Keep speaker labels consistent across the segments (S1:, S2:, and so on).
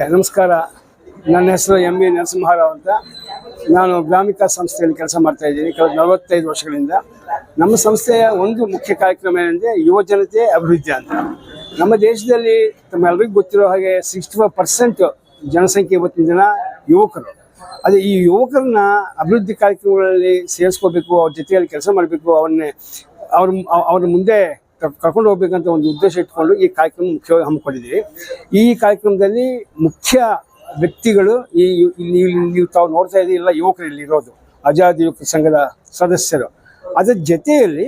S1: ನಮಸ್ಕಾರ. ನನ್ನ ಹೆಸರು ಎಂ ವಿ ನರಸಿಂಹರಾವ್ ಅಂತ. ನಾನು ಗ್ರಾಮಿಕ ಸಂಸ್ಥೆಯಲ್ಲಿ ಕೆಲಸ ಮಾಡ್ತಾ ಇದ್ದೀನಿ. ಕಳೆದ ನಲವತ್ತೈದು ವರ್ಷಗಳಿಂದ. ನಮ್ಮ ಸಂಸ್ಥೆಯ ಒಂದು ಮುಖ್ಯ ಕಾರ್ಯಕ್ರಮ ಏನಂದರೆ ಯುವ ಜನತೆ ಅಭಿವೃದ್ಧಿ ಅಂತ. ನಮ್ಮ ದೇಶದಲ್ಲಿ ತಮ್ಮೆಲ್ಲರಿಗೂ ಗೊತ್ತಿರೋ ಹಾಗೆ ಸಿಕ್ಸ್ಟಿ ಫೈವ್ ಪರ್ಸೆಂಟ್ ಜನಸಂಖ್ಯೆ ಇವತ್ತಿನ ಜನ ಯುವಕರು. ಅದೇ ಈ ಯುವಕರನ್ನ ಅಭಿವೃದ್ಧಿ ಕಾರ್ಯಕ್ರಮಗಳಲ್ಲಿ ಸೇರಿಸ್ಕೋಬೇಕು, ಅವ್ರ ಜೊತೆಯಲ್ಲಿ ಕೆಲಸ ಮಾಡಬೇಕು, ಅವ್ರನ್ನೇ, ಅವ್ರ ಅವ್ರ ಮುಂದೆ ಕರ್ಕೊಂಡು ಹೋಗ್ಬೇಕಂತ ಒಂದು ಉದ್ದೇಶ ಇಟ್ಕೊಂಡು ಈ ಕಾರ್ಯಕ್ರಮ ಮುಖ್ಯವಾಗಿ ಹಮ್ಮಿಕೊಂಡಿದ್ದೀವಿ. ಈ ಕಾರ್ಯಕ್ರಮದಲ್ಲಿ ಮುಖ್ಯ ವ್ಯಕ್ತಿಗಳು ಈ ನೀವು ತಾವು ನೋಡ್ತಾ ಇದ್ದೀವಿ ಎಲ್ಲ ಯುವಕರು ಇಲ್ಲಿ ಇರೋದು, ಆಜಾದ್ ಯುವಕ ಸಂಘದ ಸದಸ್ಯರು. ಅದರ ಜೊತೆಯಲ್ಲಿ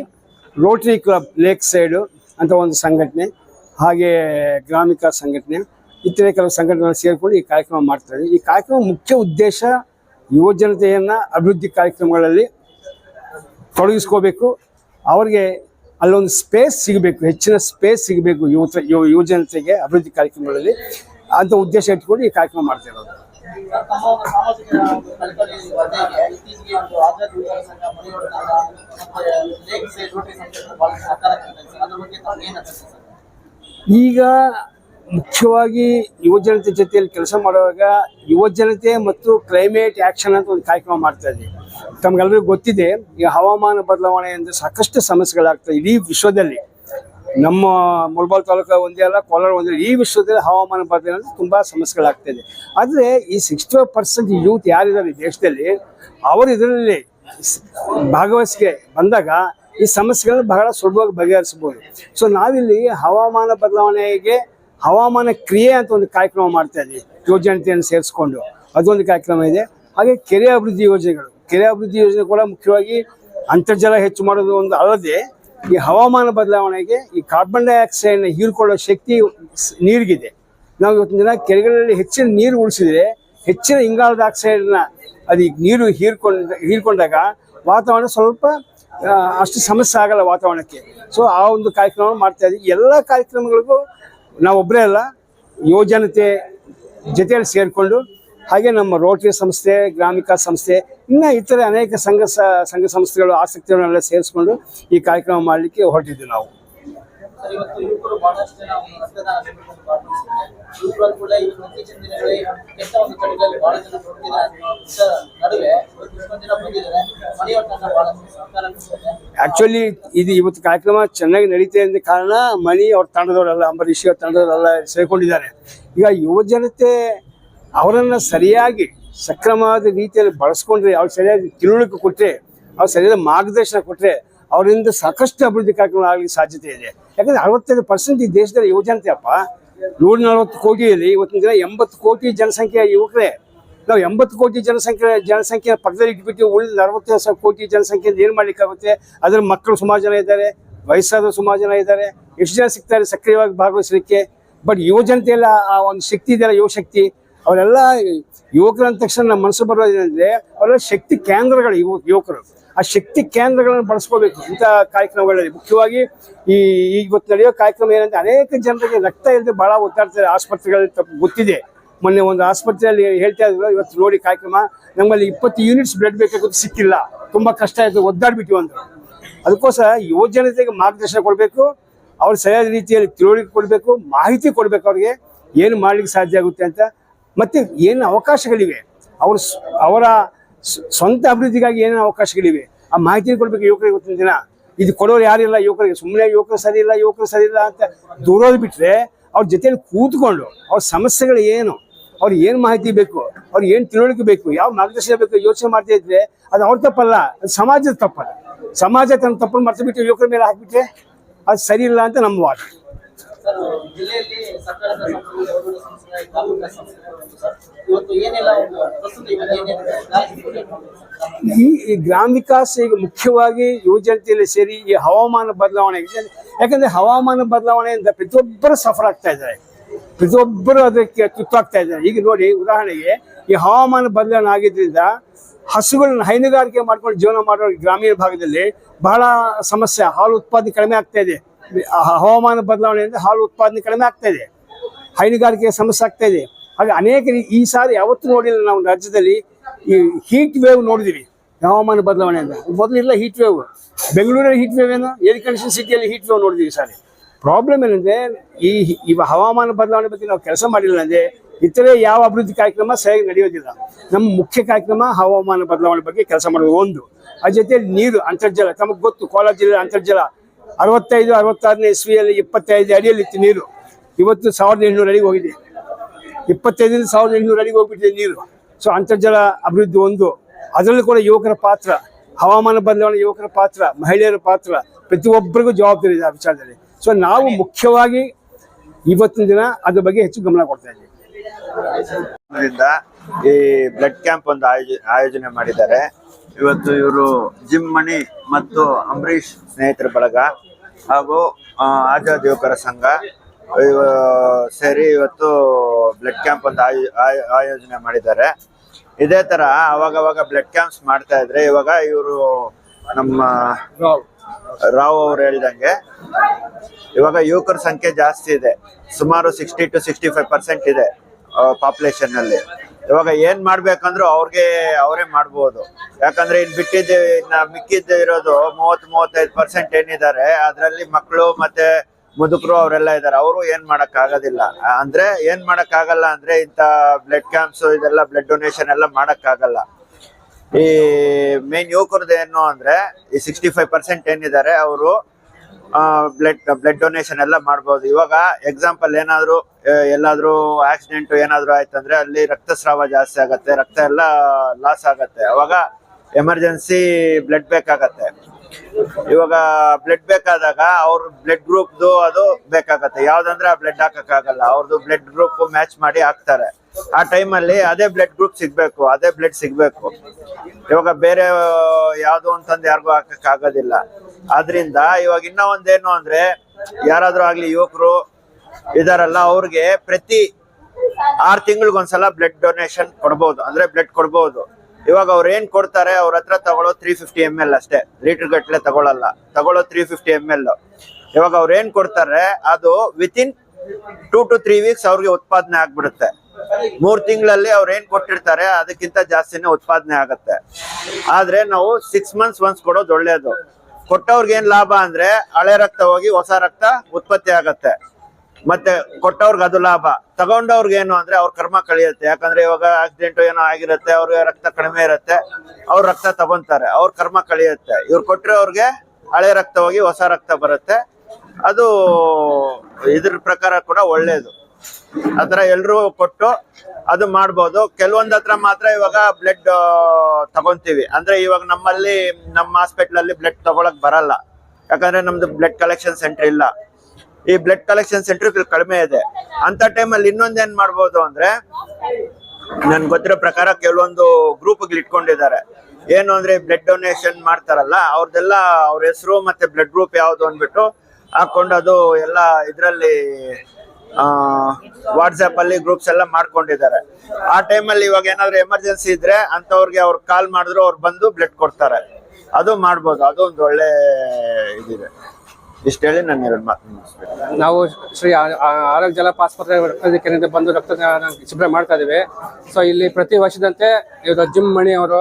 S1: ರೋಟರಿ ಕ್ಲಬ್ ಲೇಕ್ ಸೈಡು ಅಂತ ಒಂದು ಸಂಘಟನೆ, ಹಾಗೆ ಗ್ರಾಮಿಕ ಸಂಘಟನೆ, ಇತರೆ ಕೆಲವು ಸಂಘಟನೆಗಳು ಸೇರಿಕೊಂಡು ಈ ಕಾರ್ಯಕ್ರಮ ಮಾಡ್ತಾರೆ ಈ ಕಾರ್ಯಕ್ರಮ ಮುಖ್ಯ ಉದ್ದೇಶ ಯುವ ಜನತೆಯನ್ನು ಅಭಿವೃದ್ಧಿ ಕಾರ್ಯಕ್ರಮಗಳಲ್ಲಿ ತೊಡಗಿಸ್ಕೋಬೇಕು. ಅವ್ರಿಗೆ ಅಲ್ಲೊಂದು ಸ್ಪೇಸ್ ಸಿಗಬೇಕು, ಹೆಚ್ಚಿನ ಸ್ಪೇಸ್ ಸಿಗಬೇಕು ಯುವ ಯುವ ಜನತೆಗೆ ಅಭಿವೃದ್ಧಿ ಕಾರ್ಯಕ್ರಮಗಳಲ್ಲಿ. ಅಂತ ಉದ್ದೇಶ ಇಟ್ಕೊಂಡು ಈ ಕಾರ್ಯಕ್ರಮ ಮಾಡ್ತಾ ಇರೋದು. ಈಗ ಮುಖ್ಯವಾಗಿ ಯುವ ಜನತೆ ಜೊತೆಯಲ್ಲಿ ಕೆಲಸ ಮಾಡುವಾಗ ಯುವ ಜನತೆ ಮತ್ತು ಕ್ಲೈಮೇಟ್ ಆ್ಯಕ್ಷನ್ ಅಂತ ಒಂದು ಕಾರ್ಯಕ್ರಮ ಮಾಡ್ತಾ ಇದ್ದೀವಿ. ತಮಗೆಲ್ಲರಿಗೂ ಗೊತ್ತಿದೆ, ಈ ಹವಾಮಾನ ಬದಲಾವಣೆ ಅಂದರೆ ಸಾಕಷ್ಟು ಸಮಸ್ಯೆಗಳಾಗ್ತವೆ ಇಡೀ ವಿಶ್ವದಲ್ಲಿ, ನಮ್ಮ ಮುಳಬಾಲ್ ತಾಲೂಕು ಒಂದೇ ಅಲ್ಲ, ಕೋಲಾರ ಒಂದೇ ಈ ವಿಶ್ವದಲ್ಲಿ ಹವಾಮಾನ ಬದಲಾವಣೆ ತುಂಬ ಸಮಸ್ಯೆಗಳಾಗ್ತಾ ಇದೆ. ಆದರೆ ಈ ಸಿಕ್ಸ್ಟಿ ಪರ್ಸೆಂಟ್ ಯೂತ್ ಯಾರಿದ್ದಾರೆ ದೇಶದಲ್ಲಿ, ಅವರು ಇದರಲ್ಲಿ ಭಾಗವಹಿಸಿಕೆ ಬಂದಾಗ ಈ ಸಮಸ್ಯೆಗಳನ್ನ ಬಹಳ ಸುಲಭವಾಗಿ ಬಗೆಹರಿಸಬಹುದು. ಸೊ ನಾವಿಲ್ಲಿ ಹವಾಮಾನ ಬದಲಾವಣೆಗೆ ಹವಾಮಾನ ಕ್ರಿಯೆ ಅಂತ ಒಂದು ಕಾರ್ಯಕ್ರಮ ಮಾಡ್ತಾ ಇದ್ದೀವಿ ಯುವಜನತೆಯನ್ನು ಸೇರಿಸ್ಕೊಂಡು, ಅದೊಂದು ಕಾರ್ಯಕ್ರಮ ಇದೆ. ಹಾಗೆ ಕೆರೆ ಅಭಿವೃದ್ಧಿ ಯೋಜನೆಗಳು ಕೆರೆ ಅಭಿವೃದ್ಧಿ ಯೋಜನೆ ಕೂಡ ಮುಖ್ಯವಾಗಿ ಅಂತರ್ಜಲ ಹೆಚ್ಚು ಮಾಡೋದು ಒಂದು ಅಲ್ಲದೆ ಈ ಹವಾಮಾನ ಬದಲಾವಣೆಗೆ ಈ ಕಾರ್ಬನ್ ಡೈಆಕ್ಸೈಡ್ನ ಹೀರ್ಕೊಳ್ಳೋ ಶಕ್ತಿ ನೀರಿಗಿದೆ. ನಾವು ಇವತ್ತಿನ ದಿನ ಕೆರೆಗಳಲ್ಲಿ ಹೆಚ್ಚಿನ ನೀರು ಉಳಿಸಿದ್ರೆ ಹೆಚ್ಚಿನ ಇಂಗಾಲದ ಆಕ್ಸೈಡ್ನ ಅದು ನೀರು ಹೀರ್ಕೊಂಡ ಹೀರ್ಕೊಂಡಾಗ ವಾತಾವರಣ ಸ್ವಲ್ಪ ಅಷ್ಟು ಸಮಸ್ಯೆ ಆಗಲ್ಲ ವಾತಾವರಣಕ್ಕೆ. ಸೊ ಆ ಒಂದು ಕಾರ್ಯಕ್ರಮ ಮಾಡ್ತಾ ಇದ್ದೀವಿ. ಎಲ್ಲ ಕಾರ್ಯಕ್ರಮಗಳಿಗೂ ನಾವೊಬ್ಬರೇ ಅಲ್ಲ, ಯುವಜನತೆ ಜೊತೆಯಲ್ಲಿ ಸೇರಿಕೊಂಡು ಹಾಗೆ ನಮ್ಮ ರೋಟರಿ ಸಂಸ್ಥೆ ಗ್ರಾಮಿಕ ಸಂಸ್ಥೆ ಇನ್ನು ಇತರ ಅನೇಕ ಸಂಘ ಸಂಘ ಸಂಸ್ಥೆಗಳು ಆಸಕ್ತಿಗಳನ್ನೆಲ್ಲ ಸೇರಿಸ್ಕೊಂಡು ಈ ಕಾರ್ಯಕ್ರಮ ಮಾಡಲಿಕ್ಕೆ ಹೊರಟಿದ್ವಿ ನಾವು. ಆಕ್ಚುಲಿ ಇದು ಇವತ್ತು ಕಾರ್ಯಕ್ರಮ ಚೆನ್ನಾಗಿ ನಡೀತೆ ಅಂದ ಕಾರಣ ಮಣಿ ಅವ್ರ ತಂಡದವರೆಲ್ಲ ಅಂಬರೀಷ್ ಅವ್ರ ತಂಡದವರೆಲ್ಲ ಸೇರ್ಕೊಂಡಿದ್ದಾರೆ. ಈಗ ಯುವ ಜನತೆ ಅವರನ್ನು ಸರಿಯಾಗಿ ಸಕ್ರಮವಾದ ರೀತಿಯಲ್ಲಿ ಬಳಸ್ಕೊಂಡ್ರೆ, ಅವ್ರು ಸರಿಯಾಗಿ ತಿಳುವಳಿಕೆ ಕೊಟ್ಟರೆ ಅವ್ರು ಸರಿಯಾದ ಮಾರ್ಗದರ್ಶನ ಕೊಟ್ಟರೆ ಅವರಿಂದ ಸಾಕಷ್ಟು ಅಭಿವೃದ್ಧಿ ಕಾರ್ಯಕ್ರಮ ಆಗಲಿ ಸಾಧ್ಯತೆ ಇದೆ. ಯಾಕಂದ್ರೆ ಅರವತ್ತೈದು ಪರ್ಸೆಂಟ್ ಈ ದೇಶದಲ್ಲಿ ಯುವ ಜನತೆ ಅಪ್ಪ. ನೂರ ನಲವತ್ತು ಕೋಟಿಯಲ್ಲಿ ಇವತ್ತಿನ ದಿನ ಎಂಬತ್ತು ಕೋಟಿ ಜನಸಂಖ್ಯೆಯ ಯುವಕರೇ. ನಾವು ಎಂಬತ್ತು ಕೋಟಿ ಜನಸಂಖ್ಯೆ ಜನಸಂಖ್ಯೆ ಪಕ್ಕದಲ್ಲಿ ಇಟ್ಬಿಟ್ಟು ಉಳಿದ ಅರವತ್ತು ಸಾವಿರ ಕೋಟಿ ಜನಸಂಖ್ಯೆ ಏನು ಮಾಡ್ಲಿಕ್ಕಾಗುತ್ತೆ? ಅದರ ಮಕ್ಕಳು ಸುಮಾರು ಜನ ಇದ್ದಾರೆ ವಯಸ್ಸಾದ ಸುಮಾರು ಜನ ಇದ್ದಾರೆ. ಎಷ್ಟು ಜನ ಸಿಗ್ತಾರೆ ಸಕ್ರಿಯವಾಗಿ ಭಾಗವಹಿಸಲಿಕ್ಕೆ? ಬಟ್ ಯುವ ಜನತೆಯಲ್ಲ ಆ ಒಂದು ಶಕ್ತಿ ಇದೆಯಲ್ಲ ಯುವ ಶಕ್ತಿ ಅವರೆಲ್ಲ ಯುವಕರು ಅಂದ ತಕ್ಷಣ ನಮ್ಮ ಮನಸ್ಸು ಬರೋದೇನೆಂದರೆ ಅವರೆಲ್ಲ ಶಕ್ತಿ ಕೇಂದ್ರಗಳು ಯುವ ಯುವಕರು. ಆ ಶಕ್ತಿ ಕೇಂದ್ರಗಳನ್ನು ಬಳಸ್ಕೋಬೇಕು. ಇಂಥ ಕಾರ್ಯಕ್ರಮಗಳಲ್ಲಿ ಮುಖ್ಯವಾಗಿ ಈ ಇವತ್ತು ನಡೆಯೋ ಕಾರ್ಯಕ್ರಮ ಏನಂದ್ರೆ ಅನೇಕ ಜನರಿಗೆ ರಕ್ತ ಇಲ್ಲದೆ ಭಾಳ ಒತ್ತಾಡ್ತಾರೆ ಆಸ್ಪತ್ರೆಗಳಲ್ಲಿ ತಪ್ಪು ಗೊತ್ತಿದೆ. ಮೊನ್ನೆ ಒಂದು ಆಸ್ಪತ್ರೆಯಲ್ಲಿ ಹೇಳ್ತಾ ಇದ್ರು, ಇವತ್ತು ನೋಡಿ ಕಾರ್ಯಕ್ರಮ. ನಮ್ಮಲ್ಲಿ ಇಪ್ಪತ್ತು ಯೂನಿಟ್ಸ್ ಬ್ಲಡ್ ಬೇಕಾಗುತ್ತೆ, ಸಿಕ್ಕಿಲ್ಲ. ತುಂಬ ಕಷ್ಟ ಆಯಿತು ಒದ್ದಾಡ್ಬಿಟ್ಟು ಅಂದರು. ಅದಕ್ಕೋಸ್ಕರ ಯುವ ಜನತೆಗೆ ಮಾರ್ಗದರ್ಶನ ಕೊಡಬೇಕು. ಅವ್ರು ಸರಿಯಾದ ರೀತಿಯಲ್ಲಿ ತಿಳುವಳಿಕೆ ಕೊಡಬೇಕು, ಮಾಹಿತಿ ಕೊಡಬೇಕು ಅವ್ರಿಗೆ. ಏನು ಮಾಡ್ಲಿಕ್ಕೆ ಸಾಧ್ಯ ಆಗುತ್ತೆ ಅಂತ ಮತ್ತು ಏನು ಅವಕಾಶಗಳಿವೆ? ಅವ್ರ ಅವರ ಸ್ವಂತ ಅಭಿವೃದ್ಧಿಗಾಗಿ ಏನೇನು ಅವಕಾಶಗಳಿವೆ? ಆ ಮಾಹಿತಿ ಕೊಡಬೇಕು ಯುವಕರಿಗೆ ಗೊತ್ತಿನ ದಿನ. ಇದು ಕೊಡೋರು ಯಾರಿಲ್ಲ ಯುವಕರಿಗೆ. ಸುಮ್ಮನೆ ಯುವಕರು ಸರಿ ಇಲ್ಲ, ಯುವಕರು ಸರಿ ಇಲ್ಲ ಅಂತ ದೂರೋದು ಬಿಟ್ಟರೆ ಅವ್ರ ಜೊತೆಯಲ್ಲಿ ಕೂತ್ಕೊಂಡು ಅವ್ರ ಸಮಸ್ಯೆಗಳು ಏನು? ಅವ್ರಿಗೆ ಏನು ಮಾಹಿತಿ ಬೇಕು? ಅವ್ರಿಗೆ ಏನು ತಿಳುವಳಿಕೆ ಬೇಕು? ಯಾವ ಮಾರ್ಗದರ್ಶನ ಬೇಕು? ಯೋಚನೆ ಮಾಡ್ತಾ ಇದ್ರೆ ಅದು ಅವ್ರ ತಪ್ಪಲ್ಲ, ಅದು ಸಮಾಜದ ತಪ್ಪಲ್ಲ. ಸಮಾಜ ತನ್ನ ತಪ್ಪನ್ನು ಮಾಡ್ತಾ ಯುವಕರ ಮೇಲೆ ಹಾಕ್ಬಿಟ್ರೆ ಅದು ಸರಿ ಇಲ್ಲ ಅಂತ ನಮ್ಮ ವಾದ ಈ ಈ ಗ್ರಾಮ ವಿಕಾಸ ಈಗ ಮುಖ್ಯವಾಗಿ ಯುವ ಜನತೆಯಲ್ಲಿ ಸೇರಿ ಈ ಹವಾಮಾನ ಬದಲಾವಣೆ ಯಾಕಂದ್ರೆ ಹವಾಮಾನ ಬದಲಾವಣೆಯಿಂದ ಪ್ರತಿಯೊಬ್ಬರು ಸಫರ್ ಆಗ್ತಾ ಇದ್ದಾರೆ. ಪ್ರತಿಯೊಬ್ಬರು ಅದಕ್ಕೆ ತುತ್ತಾಗ್ತಾ ಇದ್ದಾರೆ. ಈಗ ನೋಡಿ, ಉದಾಹರಣೆಗೆ ಈ ಹವಾಮಾನ ಬದಲಾವಣೆ ಆಗಿದ್ರಿಂದ ಹಸುಗಳನ್ನ ಹೈನುಗಾರಿಕೆ ಮಾಡ್ಕೊಂಡು ಜೀವನ ಮಾಡೋ ಗ್ರಾಮೀಣ ಭಾಗದಲ್ಲಿ ಬಹಳ ಸಮಸ್ಯೆ, ಹಾಲು ಉತ್ಪಾದನೆ ಕಡಿಮೆ ಆಗ್ತಾ ಇದೆ. ಹವಾಮಾನ ಬದಲಾವಣೆಯಿಂದ ಹಾಲು ಉತ್ಪಾದನೆ ಕಡಿಮೆ ಆಗ್ತಾ ಇದೆ. ಹೈನುಗಾರಿಕೆ ಸಮಸ್ಯೆ ಆಗ್ತಾ ಇದೆ. ಹಾಗೆ ಅನೇಕ ಈ ಸಾರಿ ಯಾವತ್ತೂ ನೋಡಿಲ್ಲ ನಾವು ರಾಜ್ಯದಲ್ಲಿ ಈ ಹೀಟ್ ವೇವ್ ನೋಡಿದಿವಿ. ಹವಾಮಾನ ಬದಲಾವಣೆಯಿಂದ. ಮೊದಲಿಲ್ಲ ಹೀಟ್ ವೇವ್ ಬೆಂಗಳೂರಲ್ಲಿ ಹೀಟ್ ವೇವ್ ಏನು? ಏರ್ ಕಂಡೀಷನ್ ಸಿಟಿಯಲ್ಲಿ ಹೀಟ್ ವೇವ್ ನೋಡಿದೀವಿ ಈ ಸಾರಿ. ಪ್ರಾಬ್ಲಮ್ ಏನಂದ್ರೆ, ಈ ಇವ ಹವಾಮಾನ ಬದಲಾವಣೆ ಬಗ್ಗೆ ನಾವು ಕೆಲಸ ಮಾಡಿಲ್ಲ ಅಂದ್ರೆ ಇತರೆ ಯಾವ ಅಭಿವೃದ್ಧಿ ಕಾರ್ಯಕ್ರಮ ಸರಿಯಾಗಿ ನಡೆಯೋದಿಲ್ಲ. ನಮ್ಮ ಮುಖ್ಯ ಕಾರ್ಯಕ್ರಮ ಹವಾಮಾನ ಬದಲಾವಣೆ ಬಗ್ಗೆ ಕೆಲಸ ಮಾಡೋದು ಒಂದು. ಅದ್ರ ಜೊತೆಯಲ್ಲಿ ನೀರು, ಅಂತರ್ಜಲ, ತಮಗೆ ಗೊತ್ತು, ಕೋಲಾರ ಜಿಲ್ಲೆ ಅಂತರ್ಜಲ ಅರವತ್ತೈದು, ಅರವತ್ತಾರನೇ ಇಸ್ವಿಯಲ್ಲಿ ಇಪ್ಪತ್ತೈದು ಅಡಿಯಲ್ಲಿತ್ತು ನೀರು. ಇವತ್ತು ಸಾವಿರದ ಎಂಟುನೂರು ಅಡಿಗೆ ಹೋಗಿದೆ. ಇಪ್ಪತ್ತೈದರಿಂದ ಸಾವಿರದ ಎಂಟುನೂರು ಅಡಿಗೆ ಹೋಗ್ಬಿಟ್ಟಿದೆ ನೀರು. ಸೊ ಅಂತರ್ಜಲ ಅಭಿವೃದ್ಧಿ ಒಂದು. ಅದರಲ್ಲೂ ಕೂಡ ಯುವಕರ ಪಾತ್ರ, ಹವಾಮಾನ ಬದಲಾವಣೆ ಯುವಕರ ಪಾತ್ರ, ಮಹಿಳೆಯರ ಪಾತ್ರ, ಪ್ರತಿಯೊಬ್ಬರಿಗೂ ಜವಾಬ್ದಾರಿ ಇದೆ ಆ ವಿಚಾರದಲ್ಲಿ. ಸೊ ನಾವು ಮುಖ್ಯವಾಗಿ ಇವತ್ತಿನ ದಿನ ಅದ್ರ ಬಗ್ಗೆ ಹೆಚ್ಚು ಗಮನ ಕೊಡ್ತಾ ಇದ್ದೀವಿ.
S2: ದಿಂದ ಈ ಬ್ಲಡ್ ಕ್ಯಾಂಪ್ ಒಂದು ಆಯೋಜ, ಆಯೋಜನೆ ಮಾಡಿದ್ದಾರೆ. ಇವತ್ತು ಇವರು ಜಿಮ್ ಮಣಿ ಮತ್ತು ಅಂಬರೀಷ್ ಸ್ನೇಹಿತರ ಬಳಗ. ಹಾಗೂ ಆಜಾದ್ ಯುವಕರ ಸಂಘ ಸೇರಿ ಇವತ್ತು ಬ್ಲಡ್ ಕ್ಯಾಂಪ್ ಆಯೋ- ಆಯೋಜನೆ ಮಾಡಿದ್ದಾರೆ. ಇದೇ ತರ ಅವಾಗ ಅವಾಗ ಬ್ಲಡ್ ಕ್ಯಾಂಪ್ಸ್ ಮಾಡ್ತಾ ಇದ್ರೆ ಇವಾಗ ಇವರು ನಮ್ಮ ರಾವ್ ಅವ್ರು ಹೇಳ್ದಂಗೆ, ಇವಾಗ ಯುವಕರ ಸಂಖ್ಯೆ ಜಾಸ್ತಿ ಇದೆ. ಸುಮಾರು sixty two sixty five percent ಇದೆ ಪಾಪ್ಯುಲೇಷನ್ ಅಲ್ಲಿ. ಇವಾಗ ಏನ್ ಮಾಡ್ಬೇಕಂದ್ರೂ ಅವ್ರಿಗೆ ಅವರೇ ಮಾಡ್ಬೋದು. ಯಾಕಂದ್ರೆ ಇಲ್ಲಿ ಬಿಟ್ಟಿದ್ದು, ಇನ್ನ ಮಿಕ್ಕಿದ್ದು ಇರೋದು ಮೂವತ್ ಮೂವತ್ತೈದು ಪರ್ಸೆಂಟ್ ಏನಿದ್ದಾರೆ, ಅದರಲ್ಲಿ ಮಕ್ಕಳು ಮತ್ತೆ ಮುದುಕರು ಅವರೆಲ್ಲ ಇದ್ದಾರೆ. ಅವರು ಏನ್ ಮಾಡಕ್ ಆಗೋದಿಲ್ಲ ಅಂದ್ರೆ ಏನ್ ಮಾಡಕ್ ಆಗಲ್ಲ ಅಂದ್ರೆ ಇಂತ ಬ್ಲಡ್ ಕ್ಯಾಂಪ್ಸ್ ಇದೆಲ್ಲ ಬ್ಲಡ್ ಡೊನೇಷನ್ ಎಲ್ಲ ಮಾಡಕ್ ಆಗಲ್ಲ ಈ ಮೇನ್ ಯುವಕರದ್ದು ಏನು ಅಂದ್ರೆ, ಈ ಸಿಕ್ಸ್ಟಿ ಫೈವ್ ಪರ್ಸೆಂಟ್ ಏನಿದ್ದಾರೆ, ಅವರು ಬ್ಲಡ್ ಬ್ಲಡ್ ಡೊನೇಷನ್ ಎಲ್ಲ ಮಾಡ್ಬೋದು. ಇವಾಗ ಎಕ್ಸಾಂಪಲ್ ಏನಾದ್ರು ಎಲ್ಲಾದರೂ ಆಕ್ಸಿಡೆಂಟ್ ಏನಾದ್ರು ಆಯ್ತಂದ್ರೆ ಅಲ್ಲಿ ರಕ್ತಸ್ರಾವ ಜಾಸ್ತಿ ಆಗತ್ತೆ, ರಕ್ತ ಎಲ್ಲ ಲಾಸ್ ಆಗತ್ತೆ. ಅವಾಗ ಎಮರ್ಜೆನ್ಸಿ ಬ್ಲಡ್ ಬೇಕಾಗತ್ತೆ. ಇವಾಗ ಬ್ಲಡ್ ಬೇಕಾದಾಗ ಅವ್ರ ಬ್ಲಡ್ ಗ್ರೂಪ್ದು ಅದು ಬೇಕಾಗತ್ತೆ. ಯಾವ್ದಂದ್ರೆ ಆ ಬ್ಲಡ್ ಹಾಕಕ್ಕಾಗಲ್ಲ. ಅವ್ರದ್ದು ಬ್ಲಡ್ ಗ್ರೂಪ್ ಮ್ಯಾಚ್ ಮಾಡಿ ಹಾಕ್ತಾರೆ. ಆ ಟೈಮಲ್ಲಿ ಅದೇ ಬ್ಲಡ್ ಗ್ರೂಪ್ ಸಿಗ್ಬೇಕು, ಅದೇ ಬ್ಲಡ್ ಸಿಗ್ಬೇಕು. ಇವಾಗ ಬೇರೆ ಯಾವುದು ಅಂತಂದು ಯಾರಿಗೂ ಹಾಕಕ್ ಆಗೋದಿಲ್ಲ ಆದ್ರಿಂದ ಇವಾಗ ಇನ್ನ ಒಂದೇನು ಅಂದ್ರೆ ಯಾರಾದ್ರೂ ಆಗ್ಲಿ ಯುವಕರು ಇದಾರಲ್ಲ, ಅವ್ರಿಗೆ ಪ್ರತಿ ಆರ್ ತಿಂಗಳಿಗೊಂದ್ಸಲ ಬ್ಲಡ್ ಡೊನೇಷನ್ ಕೊಡ್ಬೋದು. ಅಂದ್ರೆ ಬ್ಲಡ್ ಕೊಡ್ಬೋದು. ಇವಾಗ ಅವ್ರು ಏನ್ ಕೊಡ್ತಾರೆ, ಅವ್ರ ಹತ್ರ ತಗೊಳ್ಳೋ ತ್ರೀ ಫಿಫ್ಟಿ ಎಂ ಎಲ್ ಅಷ್ಟೇ. ಲೀಟರ್ ಗಟ್ಟಲೆ ತಗೊಳಲ್ಲ. ತಗೊಳ್ಳೋ ತ್ರೀ ಫಿಫ್ಟಿ ಎಂ ಎಲ್ ಇವಾಗ ಅವ್ರು ಏನ್ ಕೊಡ್ತಾರೆ, ಅದು within two to three weeks ಅವ್ರಿಗೆ ಉತ್ಪಾದನೆ ಆಗ್ಬಿಡುತ್ತೆ. ಮೂರ್ ತಿಂಗಳಲ್ಲಿ ಅವ್ರು ಏನ್ ಕೊಟ್ಟಿರ್ತಾರೆ, ಅದಕ್ಕಿಂತ ಜಾಸ್ತಿನೇ ಉತ್ಪಾದನೆ ಆಗತ್ತೆ. ಆದ್ರೆ ನಾವು ಸಿಕ್ಸ್ ಮಂತ್ಸ್ ಒನ್ಸ್ ಕೊಡೋದು ಒಳ್ಳೇದು. ಕೊಟ್ಟವ್ರಿಗೆ ಏನ್ ಲಾಭ ಅಂದ್ರೆ ಹಳೆ ರಕ್ತ ಹೋಗಿ ಹೊಸ ರಕ್ತ ಉತ್ಪತ್ತಿ ಆಗತ್ತೆ. ಮತ್ತೆ ಕೊಟ್ಟವ್ರಿಗೆ ಅದು ಲಾಭ. ತಗೊಂಡವ್ರಿಗೆ ಏನು ಅಂದ್ರೆ ಅವ್ರ ಕರ್ಮ ಕಳಿಯುತ್ತೆ. ಯಾಕಂದ್ರೆ ಇವಾಗ ಆಕ್ಸಿಡೆಂಟ್ ಏನೋ ಆಗಿರುತ್ತೆ, ಅವ್ರಿಗೆ ರಕ್ತ ಕಡಿಮೆ ಇರುತ್ತೆ, ಅವ್ರ ರಕ್ತ ತಗೊಂತಾರೆ, ಅವ್ರ ಕರ್ಮ ಕಳಿಯುತ್ತೆ. ಇವ್ರು ಕೊಟ್ಟರೆ ಅವ್ರಿಗೆ ಹಳೆ ರಕ್ತ ಹೋಗಿ ಹೊಸ ರಕ್ತ ಬರುತ್ತೆ. ಅದು ಇದ್ರ ಪ್ರಕಾರ ಕೂಡ ಒಳ್ಳೇದು. ಆತರ ಎಲ್ರು ಕೊಟ್ಟು ಅದು ಮಾಡ್ಬೋದು. ಕೆಲವೊಂದ್ ಮಾತ್ರ ಇವಾಗ ಬ್ಲಡ್ ತಗೊಂತೀವಿ. ಅಂದ್ರೆ ಇವಾಗ ನಮ್ಮಲ್ಲಿ ನಮ್ಮ ಹಾಸ್ಪಿಟಲ್ ಅಲ್ಲಿ ಬ್ಲಡ್ ತಗೊಳಕ್ ಬರಲ್ಲ. ಯಾಕಂದ್ರೆ ನಮ್ದು ಬ್ಲಡ್ ಕಲೆಕ್ಷನ್ ಸೆಂಟರ್ ಇಲ್ಲ. ಈ ಬ್ಲಡ್ ಕಲೆಕ್ಷನ್ ಸೆಂಟರ್ ಕಡಿಮೆ ಇದೆ. ಅಂತ ಟೈಮಲ್ಲಿ ಇನ್ನೊಂದ್ ಏನ್ ಮಾಡ್ಬೋದು ಅಂದ್ರೆ ನನ್ ಗೊತ್ತಿರೋ ಪ್ರಕಾರ ಕೆಲವೊಂದು ಗ್ರೂಪ್ ಇಟ್ಕೊಂಡಿದ್ದಾರೆ. ಏನು ಅಂದ್ರೆ ಬ್ಲಡ್ ಡೊನೇಷನ್ ಮಾಡ್ತಾರಲ್ಲ, ಅವ್ರದೆಲ್ಲ ಅವ್ರ ಹೆಸರು ಮತ್ತೆ ಬ್ಲಡ್ ಗ್ರೂಪ್ ಯಾವ್ದು ಅಂದ್ಬಿಟ್ಟು ಹಾಕೊಂಡು ಅದು ಎಲ್ಲ ಇದ್ರಲ್ಲಿ ವಾಟ್ಸ್ಆಪ್ ಅಲ್ಲಿ ಗ್ರೂಪ್ಸ್ ಎಲ್ಲ ಮಾಡ್ಕೊಂಡಿದ್ದಾರೆ. ಆ ಟೈಮಲ್ಲಿ ಇವಾಗ ಏನಾದ್ರು ಎಮರ್ಜೆನ್ಸಿ ಇದ್ರೆ ಅಂತವ್ರಿಗೆ ಅವ್ರು ಕಾಲ್ ಮಾಡಿದ್ರು, ಅವ್ರು ಬಂದು ಬ್ಲಡ್ ಕೊಡ್ತಾರೆ. ಅದು ಮಾಡ್ಬೋದು. ಅದು ಒಂದು ಒಳ್ಳೆ ಇದಿದೆ. ಇಷ್ಟ ಹೇಳಿ ನಾನು ಎರಡು ಮಾತು
S3: ನಾವು ಶ್ರೀ ಆರೋಗ್ಯ ಜಲಪ ಆಸ್ಪತ್ರೆ ರಕ್ತದ ಬಂದು ರಕ್ತ ಶಿಬಿರ ಮಾಡ್ತಾ ಇದೀವಿ ಸೊ ಇಲ್ಲಿ ಪ್ರತಿ ವರ್ಷದಂತೆ ಇವರು ಜಿಮ್ ಮಣಿ ಅವರು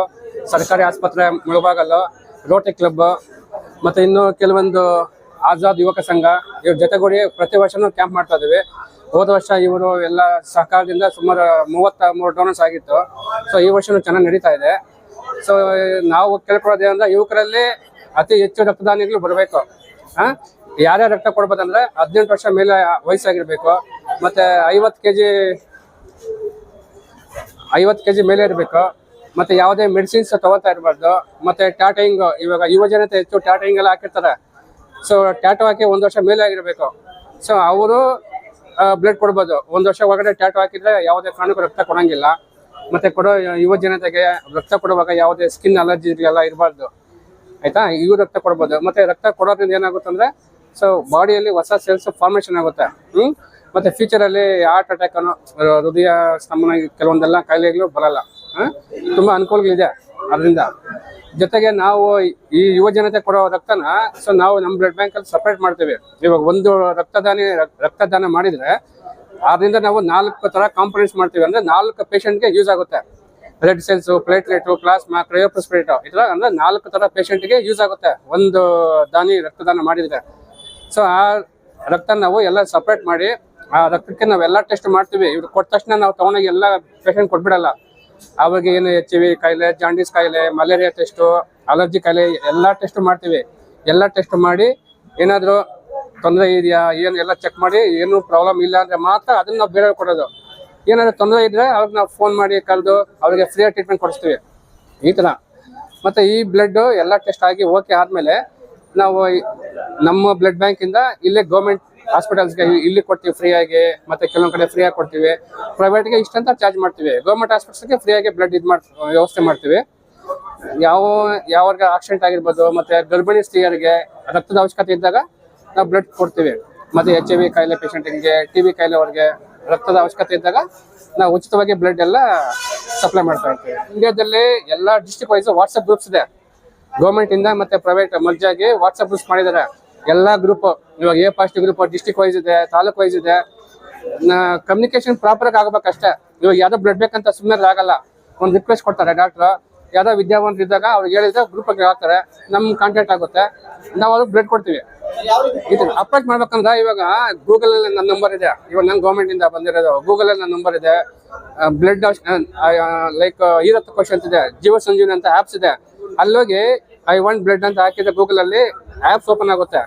S3: ಸರ್ಕಾರಿ ಆಸ್ಪತ್ರೆ ಮುಳುಬಾಗಲು ರೋಟರಿ ಕ್ಲಬ್, ಮತ್ತೆ ಇನ್ನು ಕೆಲವೊಂದು ಆಜಾದ್ ಯುವಕ ಸಂಘ, ಇವ್ರ ಜೊತೆಗೂಡಿ ಪ್ರತಿ ವರ್ಷನೂ ಕ್ಯಾಂಪ್ ಮಾಡ್ತಾ ಇದೀವಿ ಹೋದ ವರ್ಷ ಇವರು ಎಲ್ಲ ಸಹಕಾರದಿಂದ ಸುಮಾರು ಮೂವತ್ತ ಮೂರು ಡೋನರ್ಸ್ ಆಗಿತ್ತು. ಸೊ ಈ ವರ್ಷನೂ ಚೆನ್ನಾಗಿ ನಡೀತಾ ಇದೆ. ಸೊ ನಾವು ಕೇಳ್ಕೊಳ್ಳೋದೇನಂದ್ರೆ ಯುವಕರಲ್ಲಿ ಅತಿ ಹೆಚ್ಚು ರಕ್ತದಾನಿಗಳು ಬರಬೇಕು. ಹಾ? ಯಾರ್ಯಾರು ರಕ್ತ ಕೊಡ್ಬೋದಂದ್ರೆ ಹದಿನೆಂಟು ವರ್ಷ ಮೇಲೆ ವಯಸ್ಸಾಗಿರ್ಬೇಕು. ಮತ್ತೆ ಐವತ್ತು ಕೆ ಜಿ ಐವತ್ತು ಕೆ ಜಿ ಮೇಲೆ ಇರಬೇಕು. ಮತ್ತೆ ಯಾವುದೇ ಮೆಡಿಸಿನ್ಸ್ ತಗೋತಾ ಇರಬಾರ್ದು. ಮತ್ತೆ ಟ್ಯಾಟಿಂಗ್ ಇವಾಗ ಯುವ ಜನತೆ ಹೆಚ್ಚು ಟ್ಯಾಟಿಂಗ್ ಎಲ್ಲ ಹಾಕಿರ್ತಾರೆ. ಸೊ ಟ್ಯಾಟೋ ಹಾಕಿ ಒಂದು ವರ್ಷ ಮೇಲೆ ಆಗಿರಬೇಕು. ಸೊ ಅವರು ಬ್ಲಡ್ ಕೊಡ್ಬೋದು. ಒಂದು ವರ್ಷ ಒಳಗಡೆ ಟ್ಯಾಟೋ ಹಾಕಿದ್ರೆ ಯಾವುದೇ ಕಾರಣಕ್ಕೂ ರಕ್ತ ಕೊಡೋಂಗಿಲ್ಲ. ಮತ್ತೆ ಕೊಡೋ ಯುವ ಜನತೆಗೆ ರಕ್ತ ಕೊಡುವಾಗ ಯಾವುದೇ ಸ್ಕಿನ್ ಅಲರ್ಜಿ ಎಲ್ಲ ಇರಬಾರ್ದು. ಆಯ್ತಾ? ಇವು ರಕ್ತ ಕೊಡ್ಬೋದು. ಮತ್ತೆ ರಕ್ತ ಕೊಡೋದ್ರಿಂದ ಏನಾಗುತ್ತೆ ಅಂದ್ರೆ ಸೊ ಬಾಡಿಯಲ್ಲಿ ಹೊಸ ಸೆಲ್ಸ್ ಫಾರ್ಮೇಶನ್ ಆಗುತ್ತೆ. ಹ್ಞೂ ಮತ್ತೆ ಫ್ಯೂಚರ್ ಅಲ್ಲಿ ಹಾರ್ಟ್ ಅಟ್ಯಾಕ್ ಅನ್ನೋ ಹೃದಯ ಸ್ತಂಭನ ಕೆಲವೊಂದೆಲ್ಲ ಕಾಯಿಲೆಗಳು ಬರಲ್ಲ. ಹ? ತುಂಬಾ ಅನುಕೂಲಗಳಿದೆ. ಅದರಿಂದ ಜೊತೆಗೆ ನಾವು ಈ ಯುವ ಜನತೆ ಕೊಡೋ ರಕ್ತನ ಸೊ ನಾವು ನಮ್ಮ ಬ್ಲಡ್ ಬ್ಯಾಂಕ್ ಅಲ್ಲಿ ಸಪ್ರೇಟ್ ಮಾಡ್ತೇವೆ. ಇವಾಗ ಒಂದು ರಕ್ತದಾನಿ, ರಕ್ತದಾನ ಮಾಡಿದ್ರೆ ಅದರಿಂದ ನಾವು ನಾಲ್ಕು ತರ ಕಾಂಪೊನೆಂಟ್ಸ್ ಮಾಡ್ತೀವಿ. ಅಂದ್ರೆ ನಾಲ್ಕು ಪೇಷಂಟ್ಗೆ ಯೂಸ್ ಆಗುತ್ತೆ. Blood cells platelet plasma cryoprecipitate ಈ ಥರ ಅಂದ್ರೆ ನಾಲ್ಕು ತರ ಪೇಷಂಟ್ಗೆ ಯೂಸ್ ಆಗುತ್ತೆ ಒಂದು ದಾನಿ ರಕ್ತದಾನ ಮಾಡಿದ್ರೆ. ಸೊ ಆ ರಕ್ತ ನಾವು ಎಲ್ಲ ಸಪ್ರೇಟ್ ಮಾಡಿ, ಆ ರಕ್ತಕ್ಕೆ ನಾವೆಲ್ಲ ಟೆಸ್ಟ್ ಮಾಡ್ತೀವಿ. ಇವ್ರು ಕೊಟ್ಟ ತಕ್ಷಣ ನಾವು ತಗೊಂಡೋಗಿ ಎಲ್ಲ ಪೇಷಂಟ್ ಕೊಟ್ಬಿಡಲ್ಲ. ಅವಾಗ ಏನು ಎಚ್ ವಿ ಕಾಯಿಲೆ ಜಾಂಡೀಸ್ ಕಾಯಿಲೆ ಮಲೇರಿಯಾ ಟೆಸ್ಟು ಅಲರ್ಜಿ ಕಾಯಿಲೆ, ಎಲ್ಲ ಟೆಸ್ಟ್ ಮಾಡ್ತೀವಿ. ಎಲ್ಲ ಟೆಸ್ಟ್ ಮಾಡಿ ಏನಾದರೂ ತೊಂದರೆ ಇದೆಯಾ? ಏನು ಎಲ್ಲ ಚೆಕ್ ಮಾಡಿ, ಏನು ಪ್ರಾಬ್ಲಮ್ ಇಲ್ಲ ಅಂದ್ರೆ ಮಾತ್ರ ಅದನ್ನ ನಾವು ಬೇರೆ ಕೊಡೋದು. ಏನಾದರೂ ತೊಂದರೆ ಇದ್ರೆ ಅವ್ರಿಗೆ ನಾವು ಫೋನ್ ಮಾಡಿ ಕರೆದು ಅವ್ರಿಗೆ ಫ್ರೀಯಾಗಿ ಟ್ರೀಟ್ಮೆಂಟ್ ಕೊಡಿಸ್ತೀವಿ. ಈ ಥರ ಮತ್ತು ಈ ಬ್ಲಡ್ ಎಲ್ಲ ಟೆಸ್ಟ್ ಆಗಿ ಓಕೆ ಆದಮೇಲೆ ನಾವು ನಮ್ಮ ಬ್ಲಡ್ ಬ್ಯಾಂಕಿಂದ ಇಲ್ಲೇ ಗೌರ್ಮೆಂಟ್ ಹಾಸ್ಪಿಟಲ್ಸ್ಗೆ ಇಲ್ಲಿ ಕೊಡ್ತೀವಿ ಫ್ರೀಯಾಗಿ ಮತ್ತೆ ಕೆಲವೊಂದು ಕಡೆ ಫ್ರೀಯಾಗಿ ಕೊಡ್ತೀವಿ. ಪ್ರೈವೇಟ್ಗೆ ಇಷ್ಟಂತ ಚಾರ್ಜ್ ಮಾಡ್ತೀವಿ. ಗೌರ್ಮೆಂಟ್ ಹಾಸ್ಪಿಟಲ್ಸ್ಗೆ ಫ್ರೀಯಾಗಿ ಬ್ಲಡ್ ಇದು ಮಾಡಿ ವ್ಯವಸ್ಥೆ ಮಾಡ್ತೀವಿ. ಯಾವ ಯಾವಾಗ ಆಕ್ಸಿಡೆಂಟ್ ಆಗಿರ್ಬೋದು, ಮತ್ತೆ ಗರ್ಭಿಣಿ ಸ್ತ್ರೀಯರಿಗೆ ರಕ್ತದ ಅವಶ್ಯಕತೆ ಇದ್ದಾಗ ನಾವು ಬ್ಲಡ್ ಕೊಡ್ತೀವಿ. ಮತ್ತೆ ಎಚ್ ಐ ವಿ ಕಾಯಿಲೆ ಪೇಷಂಟಿಗೆ ಟಿ ಬಿ ಕಾಯಿಲೆ ಅವ್ರಿಗೆ ರಕ್ತದ ಅವಶ್ಯಕತೆ ಇದ್ದಾಗ ನಾವು ಉಚಿತವಾಗಿ ಬ್ಲಡ್ ಎಲ್ಲ ಸಪ್ಲೈ ಮಾಡ್ತಾ ಇರ್ತೀವಿ. ಇಂಡಿಯಾದಲ್ಲಿ ಎಲ್ಲ ಡಿಸ್ಟ್ರಿಕ್ಟ್ ವೈಸ್ ವಾಟ್ಸಪ್ ಗ್ರೂಪ್ಸ್ ಇದೆ. ಗೌರ್ಮೆಂಟಿಂದ ಮತ್ತೆ ಪ್ರೈವೇಟ್ ಮರ್ಜಾಗಿ ವಾಟ್ಸಪ್ ಗ್ರೂಪ್ಸ್ ಮಾಡಿದ್ದಾರೆ. ಎಲ್ಲ ಗ್ರೂಪ್ ಇವಾಗ A first group district wise ಇದೆ, ತಾಲೂಕ್ ವೈಸ್ ಇದೆ. ಕಮ್ಯುನಿಕೇಶನ್ ಪ್ರಾಪರ್ ಆಗಿ ಆಗ್ಬೇಕಷ್ಟೇ. ಇವಾಗ ಯಾವ್ದೋ ಬ್ಲಡ್ ಬೇಕಂತ ಸುಮ್ಮನೆ ಆಗಲ್ಲ. ಒಂದು ರಿಕ್ವೆಸ್ಟ್ ಕೊಡ್ತಾರೆ ಡಾಕ್ಟ್ರು ಯಾವ್ದೋ ವಿದ್ಯಾವಂತ ಇದ್ದಾಗ ಅವ್ರಿಗೆ ಹೇಳಿದ್ರೆ ಗ್ರೂಪ್ ಹಾಕ್ತಾರೆ. ನಮ್ಗೆ ಕಾಂಟ್ಯಾಕ್ಟ್ ಆಗುತ್ತೆ. ನಾವು ಅವ್ರಿಗೆ ಬ್ಲಡ್ ಕೊಡ್ತೀವಿ. ಅಪ್ರೋಚ್ ಮಾಡ್ಬೇಕಂದ್ರೆ ಇವಾಗ ಗೂಗಲ್ ಅಲ್ಲಿ ನನ್ನ ನಂಬರ್ ಇದೆ. ಇವಾಗ ನಂಗೆ ಗೌರ್ಮೆಂಟ್ ಇಂದ ಬಂದಿರೋದು ಗೂಗಲ್ ಅಲ್ಲಿ ನನ್ನ ನಂಬರ್ ಇದೆ. ಬ್ಲಡ್ ಲೈಕ್ ಈರತ್ತು ಕ್ವಶನ್ ಅಂತ ಇದೆ. ಜೀವ ಸಂಜೀವನಿ ಅಂತ ಆಪ್ಸ್ ಇದೆ. ಅಲ್ಲೋಗಿ ಐ ವಾಂಟ್ ಬ್ಲಡ್ ಅಂತ ಹಾಕಿದ್ರೆ ಗೂಗಲ್ ಅಲ್ಲಿ ಆಪ್ಸ್ ಓಪನ್ ಆಗುತ್ತೆ.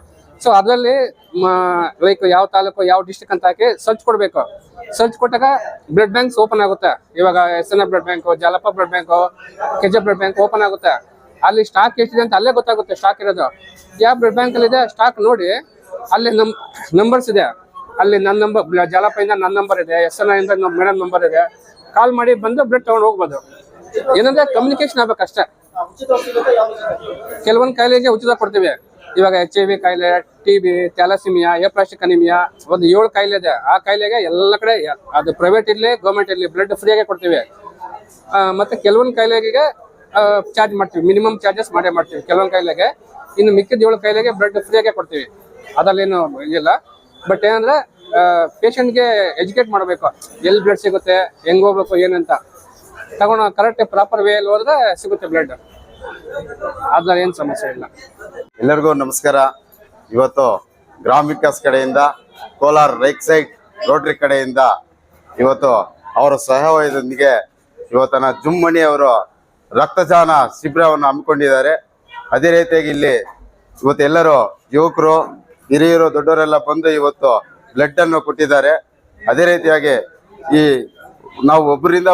S3: ಸೊ ಅದರಲ್ಲಿ ಲೈಕ್ ಯಾವ ತಾಲೂಕು ಯಾವ ಡಿಸ್ಟಿಕ್ ಅಂತ ಹಾಕಿ ಸರ್ಚ್ ಕೊಡಬೇಕು. ಸರ್ಚ್ ಕೊಟ್ಟಾಗ ಬ್ಲಡ್ ಬ್ಯಾಂಕ್ಸ್ ಓಪನ್ ಆಗುತ್ತೆ. ಇವಾಗ S N F blood bank Jalappa blood bank KJ blood bank open ಆಗುತ್ತೆ. ಅಲ್ಲಿ ಸ್ಟಾಕ್ ಎಷ್ಟಿದೆ ಅಂತ ಅಲ್ಲೇ ಗೊತ್ತಾಗುತ್ತೆ ಸ್ಟಾಕ್ ಇರೋದು. ಯಾವ ಬ್ಲಡ್ ಬ್ಯಾಂಕ್ ಅಲ್ಲಿ ಇದೆ ಸ್ಟಾಕ್ ನೋಡಿ ಅಲ್ಲಿ ನಮ್ ನಂಬರ್ಸ್ ಇದೆ. ಅಲ್ಲಿ ನನ್ನ ನಂಬರ್ ಜಾಲಪ್ಪ ಇಂದ ನನ್ನ ನಂಬರ್ ಇದೆ ಎಸ್ ಎನ್ ಐ ಇಂದ ನಮ್ಮ ಮೇಡಮ್ ನಂಬರ್ ಇದೆ. ಕಾಲ್ ಮಾಡಿ ಬಂದು ಬ್ಲಡ್ ತಗೊಂಡು ಹೋಗ್ಬೋದು. ಏನಂದ್ರೆ ಕಮ್ಯುನಿಕೇಶನ್ ಆಗ್ಬೇಕಷ್ಟೇ. ಕೆಲವೊಂದು ಕಾಯಿಲೆಗೆ ಉಚಿತ ಕೊಡ್ತೀವಿ. ಇವಾಗ ಎಚ್ ಐ ವಿ ಕಾಯಿಲೆ T B thalassemia aplastic anaemia ಒಂದು ಏಳು ಕಾಯಿಲೆ ಇದೆ. ಆ ಕಾಯಿಲೆಗೆ ಎಲ್ಲ ಕಡೆ ಅದು ಪ್ರೈವೇಟ್ ಇರಲಿ ಗೌರ್ಮೆಂಟ್ ಇರಲಿ ಬ್ಲಡ್ ಫ್ರೀಯಾಗೆ ಕೊಡ್ತೀವಿ. ಮತ್ತು ಮತ್ತೆ ಕೆಲವೊಂದು ಕಾಯಿಲೆಗೆ ಚಾರ್ಜ್ ಮಾಡ್ತೀವಿ. ಮಿನಿಮಮ್ ಚಾರ್ಜಸ್ ಮಾಡೇ ಮಾಡ್ತೀವಿ. ಕೆಲವೊಂದು ಕಾಯಿಲೆಗೆ, ಇನ್ನು ಮಿಕ್ಕಿದ ಏಳು ಕಾಯಿಲೆಗೆ ಬ್ಲಡ್ ಫ್ರೀಯಾಗೆ ಕೊಡ್ತೀವಿ. ಅದರಲ್ಲೇನು ಇದಿಲ್ಲ. ಬಟ್ ಏನಂದ್ರೆ ಪೇಷಂಟ್ಗೆ ಎಜುಕೇಟ್ ಮಾಡಬೇಕು. ಎಲ್ಲಿ ಬ್ಲಡ್ ಸಿಗುತ್ತೆ, ಹೆಂಗ್ ಹೋಗ್ಬೇಕು, ಏನಂತ. ತಗೊಂಡು ಕರೆಕ್ಟ್ ಪ್ರಾಪರ್ ವೇಯಲ್ಲಿ ಹೋದ್ರೆ ಸಿಗುತ್ತೆ ಬ್ಲಡ್ ಅದ್ರಲ್ಲಿ ಏನು ಸಮಸ್ಯೆ ಇಲ್ಲ.
S4: ಎಲ್ಲರಿಗೂ ನಮಸ್ಕಾರ. ಇವತ್ತು ಗ್ರಾಮ ವಿಕಾಸ್ ಕಡೆಯಿಂದ ಕೋಲಾರ ರೈಟ್ ಸೈಡ್ ರೋಟರಿ ಕಡೆಯಿಂದ ಇವತ್ತು ಅವರ ಸಹಯೋಗದೊಂದಿಗೆ ಇವತ್ತನ ಜುಮ್ಮಣಿ ಅವರು ರಕ್ತದಾನ ಶಿಬಿರವನ್ನು ಹಮ್ಮಿಕೊಂಡಿದ್ದಾರೆ. ಅದೇ ರೀತಿಯಾಗಿ ಇಲ್ಲಿ ಇವತ್ತು ಎಲ್ಲರೂ ಯುವಕರು, ಹಿರಿಯರು, ದೊಡ್ಡವರೆಲ್ಲ ಬಂದು ಇವತ್ತು ಬ್ಲಡ್ ಅನ್ನು ಕೊಟ್ಟಿದ್ದಾರೆ. ಅದೇ ರೀತಿಯಾಗಿ ಈ ನಾವು ಒಬ್ಬರಿಂದ